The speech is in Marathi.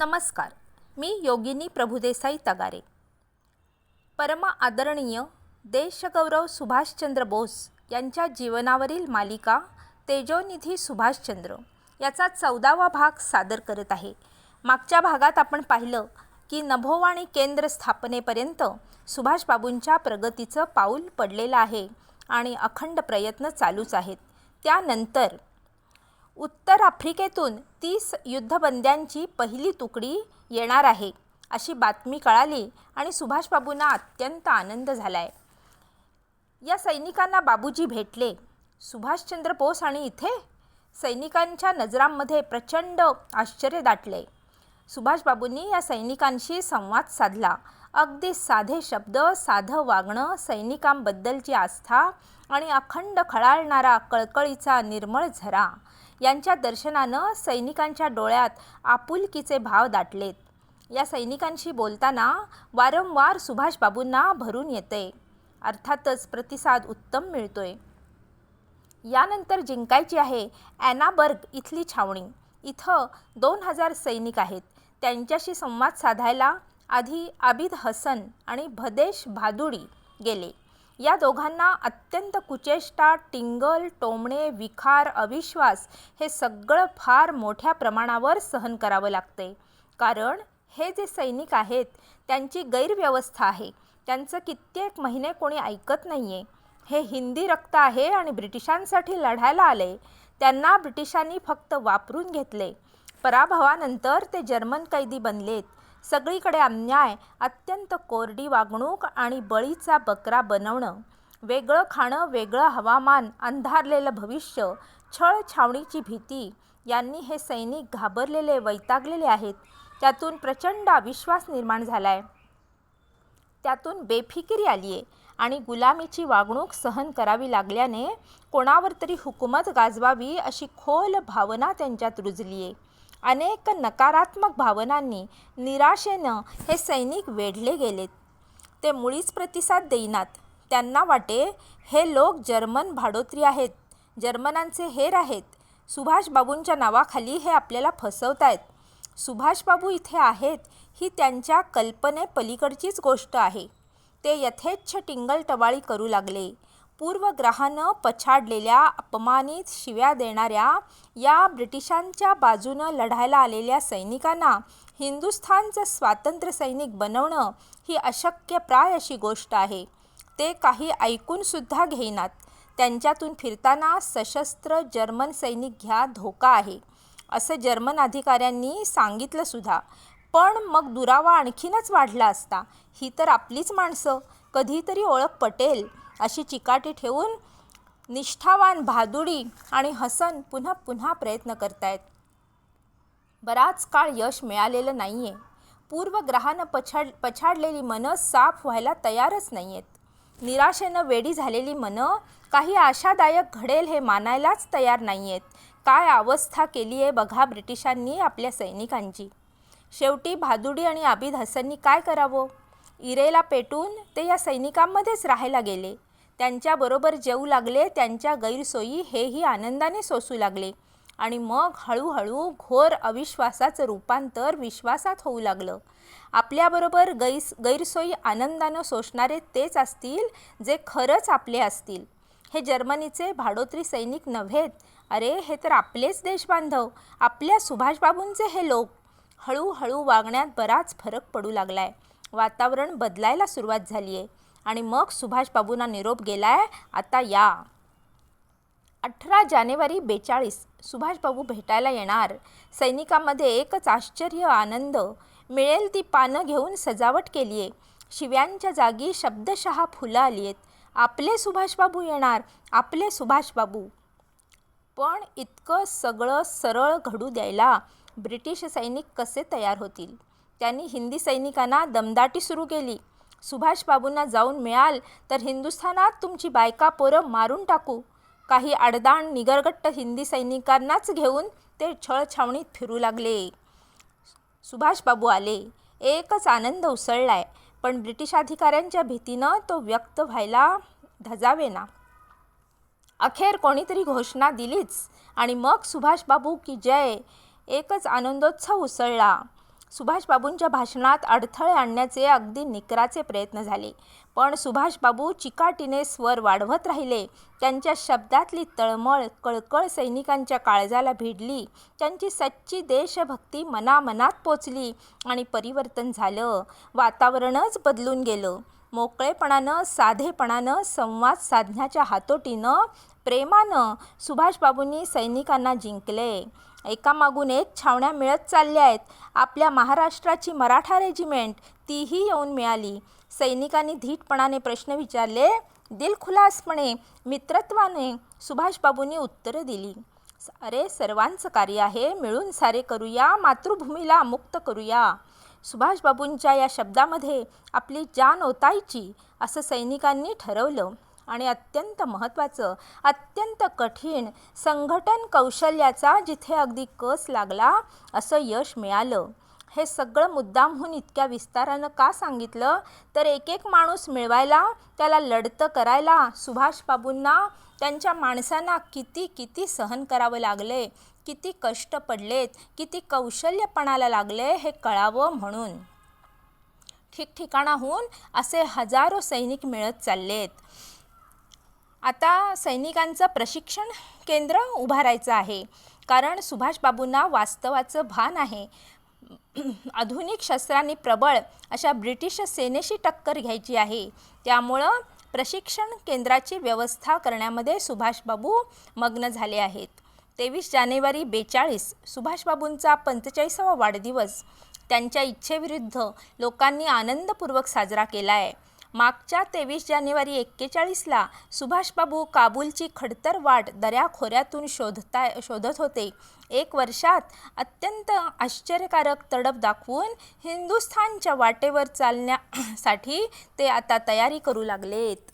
नमस्कार. मी योगिनी प्रभुदेसाई तगारे. परम आदरणीय देशगौरव सुभाषचंद्र बोस यांच्या जीवनावरील मालिका तेजोनिधी सुभाषचंद्र याचा चौदावा भाग सादर करत आहे. मागच्या भागात आपण पाहिलं की नभोवाणी केंद्र स्थापनेपर्यंत सुभाषबाबूंच्या प्रगतीचं पाऊल पडलेलं आहे आणि अखंड प्रयत्न चालूच आहेत. त्यानंतर उत्तर आफ्रिकेतून तीस युद्धबंद्यांची पहिली तुकडी येणार आहे अशी बातमी कळाली आणि सुभाषबाबूंना अत्यंत आनंद झाला आहे या सैनिकांना बाबूजी भेटले. सुभाषचंद्र बोस आणि इथे सैनिकांच्या नजरांमध्ये प्रचंड आश्चर्य दाटले. सुभाषबाबूंनी या सैनिकांशी संवाद साधला. अगदी साधे शब्द साधं वागणं सैनिकांबद्दलची आस्था आणि अखंड खळाळणारा कळकळीचा निर्मळ झरा यांच्या दर्शनानं सैनिकांच्या डोळ्यात आपुलकीचे भाव दाटलेत. या सैनिकांशी बोलताना वारंवार सुभाषबाबूंना भरून येते. अर्थातच प्रतिसाद उत्तम मिळतोय. यानंतर जिंकायची आहे ॲनाबर्ग इथली छावणी. इथं दोन हजार सैनिक आहेत. त्यांच्याशी संवाद साधायला आधी आबिद हसन आणि भदेश भादुडी गेले. या दोघांना अत्यंत कुचेष्टा टिंगल टोमणे विखार अविश्वास हे सगळं फार मोठ्या प्रमाणावर सहन करावं लागते. कारण हे जे सैनिक आहेत त्यांची गैरव्यवस्था आहे. त्यांचं कित्येक महिने कोणी ऐकत नाही आहे हे हिंदी रक्त आहे आणि ब्रिटिशांसाठी लढायला आले. त्यांना ब्रिटिशांनी फक्त वापरून घेतले. पराभवानंतर ते जर्मन कैदी बनलेत. सगळीकडे अन्याय अत्यंत कोरडी वागणूक आणि बळीचा बकरा बनवणं. वेगळं खाणं वेगळं हवामान अंधारलेलं भविष्य छळ छावणीची भीती यांनी हे सैनिक घाबरलेले वैतागलेले आहेत. त्यातून प्रचंड अविश्वास निर्माण झाला आहे त्यातून बेफिकिरी आली आहे आणि गुलामीची वागणूक सहन करावी लागल्याने कोणावर तरी हुकूमत गाजवावी अशी खोल भावना त्यांच्यात रुजली आहे अनेक नकारात्मक भावनांनी निराशेनं हे सैनिक वेढले गेलेत. ते मुळीच प्रतिसाद देईनात. त्यांना वाटे हे लोक जर्मन भाडोत्री आहेत. जर्मनांचे हेर आहेत. सुभाषबाबूंच्या नावाखाली हे आपल्याला फसवतायत. सुभाषबाबू इथे आहेत ही त्यांच्या कल्पनेपलीकडचीच गोष्ट आहे. ते यथेच्छ टिंगलटवाळी करू लागले. पूर्वग्रहानं पछाडलेल्या अपमानित शिव्या देणाऱ्या या ब्रिटिशांच्या बाजूनं लढायला आलेल्या सैनिकांना हिंदुस्थानचं स्वातंत्र्य सैनिक बनवणं ही अशक्यप्राय अशी गोष्ट आहे. ते काही ऐकूनसुद्धा घेईनात. त्यांच्यातून फिरताना सशस्त्र जर्मन सैनिक घ्या धोका आहे असं जर्मन अधिकाऱ्यांनी सांगितलंसुद्धा पण मग दुरावा आणखीनच वाढला असता. ही तर आपलीच माणसं. कधीतरी ओळख पटेल. अशी चिकाटी ठेवून निष्ठावान भादुडी आणि हसन पुन्हा पुन्हा प्रयत्न करतायत. बराच काळ यश मिळालेलं नाही आहे पूर्वग्रहानं पछाड पछाडलेली मनं साफ व्हायला तयारच नाही आहेत निराशेनं वेडी झालेली मनं काही आशादायक घडेल हे मानायलाच तयार नाही आहेत काय अवस्था केली आहे बघा ब्रिटिशांनी आपल्या सैनिकांची. शेवटी भादुडी आणि आबिद हसननी काय करावं? इरेला पेटून ते या सैनिकांमध्येच राहायला गेले. त्यांच्याबरोबर जेवू लागले त्यांच्या गैरसोयी हेही आनंदाने सोसू लागले. आणि मग हळूहळू घोर अविश्वासाचं रूपांतर विश्वासात होऊ लागलं. आपल्याबरोबर गैस गैरसोयी आनंदानं सोसणारे तेच असतील जे खरंच आपले असतील. हे जर्मनीचे भाडोत्री सैनिक नव्हेत. अरे हे तर आपलेच देशबांधव आपल्या सुभाषबाबूंचे हे लोक. हळूहळू वागण्यात बराच फरक पडू लागला आहे वातावरण बदलायला सुरुवात झाली आहे आणि मग सुभाषबाबूंना निरोप गेलाय. आता या. अठरा जानेवारी बेचाळीस सुभाषबाबू भेटायला येणार. सैनिकांमध्ये एकच आश्चर्य आनंद. मिळेल ती पानं घेऊन सजावट केली आहे शिव्यांच्या जागी शब्दशः फुलं आली आहेत आपले सुभाषबाबू येणार आपले सुभाषबाबू पण इतकं सगळं सरळ घडू द्यायला ब्रिटिश सैनिक कसे तयार होतील? त्यांनी हिंदी सैनिकांना दमदाटी सुरू केली. सुभाषबाबूंना जाऊन मिळाल तर हिंदुस्थानात तुमची बायका पोरं मारून टाकू. काही आडदाण निगरगट्ट हिंदी सैनिकांनाच घेऊन ते छळछावणीत फिरू लागले. सुभाषबाबू आले. एकच आनंद उसळलाय पण ब्रिटिश अधिकाऱ्यांच्या भीतीनं तो व्यक्त व्हायला धजावेना. अखेर कोणीतरी घोषणा दिलीच आणि मग सुभाषबाबू की जय एकच आनंदोत्सव उसळला. सुभाषबाबूंच्या भाषणात अडथळे आणण्याचे अगदी निकराचे प्रयत्न झाले. पण सुभाषबाबू चिकाटीने स्वर वाढवत राहिले. त्यांच्या शब्दातली तळमळ कळकळ सैनिकांच्या काळजाला भिडली. त्यांची सच्ची देशभक्ती मनामनात पोचली आणि परिवर्तन झालं. वातावरणच बदलून गेलं. मोकळेपणानं साधेपणानं संवाद साधण्याच्या हातोटीनं प्रेमानं सुभाषबाबूंनी सैनिकांना जिंकले. एकामागून एक छावण्या मिळत चालल्या आहेत. आपल्या महाराष्ट्राची मराठा रेजिमेंट तीही येऊन मिळाली. सैनिकांनी धीटपणाने प्रश्न विचारले. दिलखुलासपणे मित्रत्वाने सुभाषबाबूंनी उत्तरं दिली. अरे सर्वांचं कार्य आहे. मिळून सारे करूया. मातृभूमीला मुक्त करूया. सुभाषबाबूंच्या या शब्दामध्ये आपली जान ओतायची असं सैनिकांनी ठरवलं. आणि अत्यंत महत्त्वाचं अत्यंत कठीण संघटन कौशल्याचा जिथे अगदी कस लागला असं यश मिळालं. हे सगळं मुद्दामहून इतक्या विस्तारानं का सांगितलं? तर एक एक माणूस मिळवायला त्याला लढतं करायला सुभाषबाबूंना त्यांच्या माणसांना किती किती सहन करावं लागले? किती कष्ट पडलेत? किती कौशल्यपणाला लागले? हे कळावं म्हणून. ठिकठिकाणाहून असे हजारो सैनिक मिळत चाललेत. आता सैनिकांचं प्रशिक्षण केंद्र उभारायचं आहे. कारण सुभाषबाबूंना वास्तवाचं भान आहे. आधुनिक शस्त्रांनी प्रबळ अशा ब्रिटिश सेनेशी टक्कर घ्यायची आहे. त्यामुळं प्रशिक्षण केंद्राची व्यवस्था करण्यामध्ये सुभाषबाबू मग्न झाले आहेत. तेवीस जानेवारी बेचाळीस सुभाषबाबूंचा पंचेचाळीसावा वाढदिवस. त्यांच्या इच्छेविरुद्ध लोकांनी आनंदपूर्वक साजरा केला आहे मागच्या तेवीस जानेवारी एक्केचाळीसला सुभाषबाबू काबूलची खडतर वाट दऱ्याखोऱ्यातून शोधता शोधत होते. एक वर्षात अत्यंत आश्चर्यकारक तडप दाखवून हिंदुस्थानच्या वाटेवर चालण्यासाठी ते आता तयारी करू लागलेत.